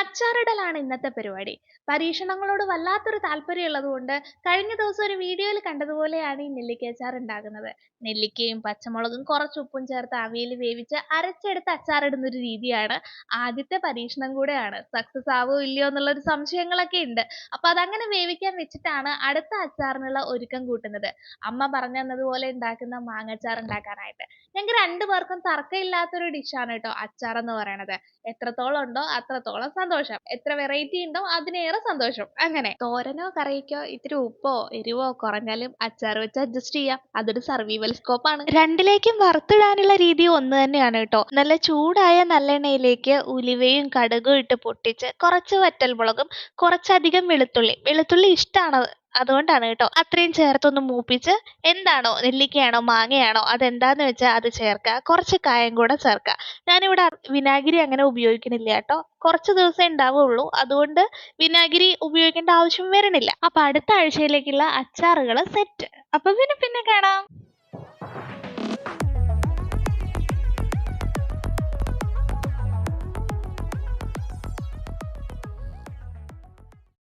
അച്ചാറിടലാണ് ഇന്നത്തെ പരിപാടി. പരീക്ഷണങ്ങളോട് വല്ലാത്തൊരു താല്പര്യമുള്ളതുകൊണ്ട് കഴിഞ്ഞ ദിവസം ഒരു വീഡിയോയിൽ കണ്ടതുപോലെയാണ് ഈ നെല്ലിക്ക അച്ചാർ ഉണ്ടാക്കുന്നത് നെല്ലിക്കയും പച്ചമുളകും കുറച്ച് ഉപ്പും ചേർത്ത് അവയിൽ വേവിച്ച് അരച്ചെടുത്ത് അച്ചാറിടുന്ന ഒരു രീതിയാണ് ആദ്യത്തെ പരീക്ഷണം കൂടെയാണ്. സക്സസ് ആവോ ഇല്ലയോ എന്നുള്ള ഒരു സംശയങ്ങളൊക്കെ ഉണ്ട്. അപ്പൊ അതങ്ങനെ വേവിക്കാൻ വെച്ചിട്ടാണ് അടുത്ത അച്ചാറിനുള്ള ഒരുക്കം കൂട്ടുന്നത്. അമ്മ പറഞ്ഞു തന്നതുപോലെ ഉണ്ടാക്കുന്ന മാങ്ങച്ചാർ ഉണ്ടാക്കാനായിട്ട്. ഞങ്ങൾക്ക് രണ്ടു പേർക്കും തർക്കമില്ലാത്തൊരു ഡിഷാണ് കേട്ടോ അച്ചാർ എന്ന് പറയണത്. എത്രത്തോളം ഉണ്ടോ അത്രത്തോളം സന്തോഷം. എത്ര വെറൈറ്റി ഉണ്ടോ അതിനേറെ സന്തോഷം. അങ്ങനെ. തോരനോ കറിക്കോ ഇത്തിരി ഉപ്പോ എരിവോ കുറഞ്ഞാലും അച്ചാർ വെച്ച് അഡ്ജസ്റ്റ് ചെയ്യാം. അതൊരു സർവൈവൽ സ്കോപ്പ് ആണ്. രണ്ടിലേക്കും വറുത്തിടാനുള്ള രീതി ഒന്ന് തന്നെയാണ് കേട്ടോ. നല്ല ചൂടായ നല്ലെണ്ണയിലേക്ക് ഉലുവയും കടുകും ഇട്ട് പൊട്ടിച്ച് കുറച്ച് വറ്റൽമുളകും കുറച്ചധികം വെളുത്തുള്ളി. വെളുത്തുള്ളി ഇഷ്ടമാണ് അതുകൊണ്ടാണ് കേട്ടോ. അത്രയും ചേർത്തൊന്ന് മൂപ്പിച്ച് എന്താണോ നെല്ലിക്കയാണോ മാങ്ങയാണോ അതെന്താന്ന് വെച്ചാൽ അത് ചേർക്കുക കുറച്ച് കായം കൂടെ ചേർക്കുക ഞാനിവിടെ വിനാഗിരി അങ്ങനെ ഉപയോഗിക്കണില്ല കേട്ടോ. കുറച്ച് ദിവസമേ ഉണ്ടാവുള്ളൂ. അതുകൊണ്ട് വിനാഗിരി ഉപയോഗിക്കേണ്ട ആവശ്യം വരണില്ല. അപ്പൊ അടുത്ത ആഴ്ചയിലേക്കുള്ള അച്ചാറുകൾ സെറ്റ് അപ്പൊ പിന്നെ പിന്നെ കാണാം.